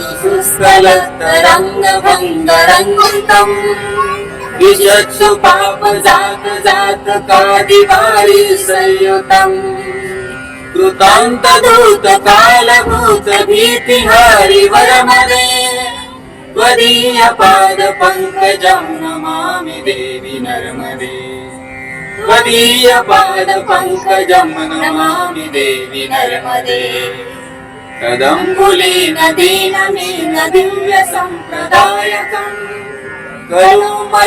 सुस्थलतरङ्गभङ्गरङ्गितम् विशत्सु पाप जात जात कादिवारी संयुतम्। कृतान्तदूत कालभूत भीतिहारि वरमदे। त्वदीय पाद पङ्कजं नमामि देवि नर्मदे। त्वदीय पाद पङ्कजं नमामि देवि नर्मदे। कदङ्गुली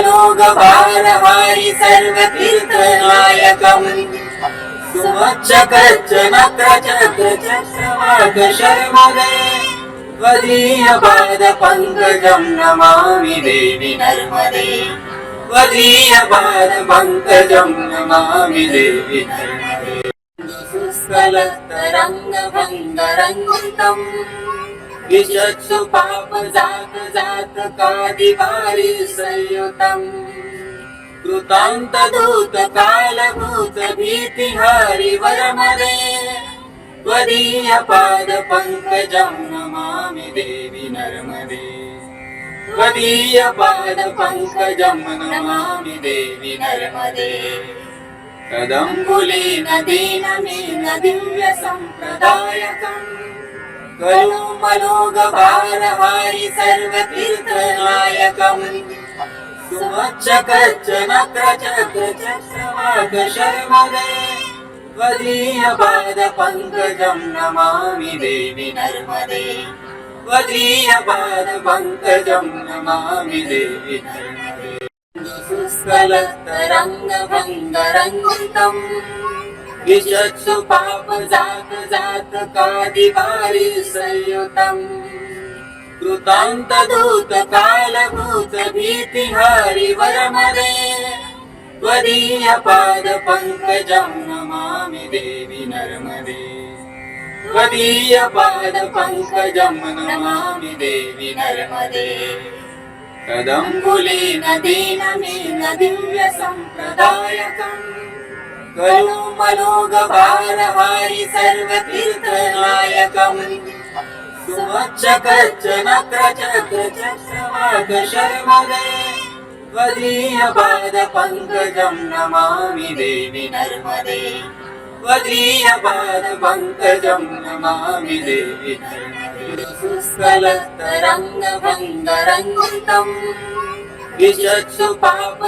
नोगभारवारि सर्वतीर्थनायकम्। सुमच्चकज त्वदीयपादपङ्कजम् नमामि देवि नर्मदे। त्वदीयपादपङ्कजम् नमामि देवि नर्मदे। सुस्थलतरङ्गभङ्गरङ्गितम् विशत्सु पाप जात जात कादिवारी संयुतम्। कृतान्तदूत कालभूत भीतिहारि वरमदे। त्वदीय पाद पङ्कजं नमामि देवि नर्मदे। त्वदीय पाद पङ्कजं नमामि देवि नर्मदे। कदङ्गुली नदी नोगारवारि सर्वतीर्थनायकं च कश्चन क्रचक्रचर्मदीयपाद त्वदीयपादपङ्कजम् नमामि देवि नर्मदे। त्वदीयपादपङ्कजम् नमामि देवि नर्मदे। सुस्थलतरङ्गभङ्गरङ्गितम् विशत्सु पाप जात जात कादिवारी संयुतम्। कृतान्तदूत कालभूत भीतिहारि वरमदे। त्वदीय पाद पङ्कजं नमामि देवि नर्मदे। त्वदीय पाद पङ्कजं नमामि देवि नर्मदे। कदङ्गुली नदीन दिव्यसम्प्रदायकम् कयोमलोकभारवारि सर्वतीर्थनायकम्। सुमचकश्चन क्रजक्रज नमामि देवि नर्मदे। त्वदीय पाद पङ्कजं नमामि देवि सुस्थलतरङ्गभङ्गरङ्गितम् विशत्सु पाप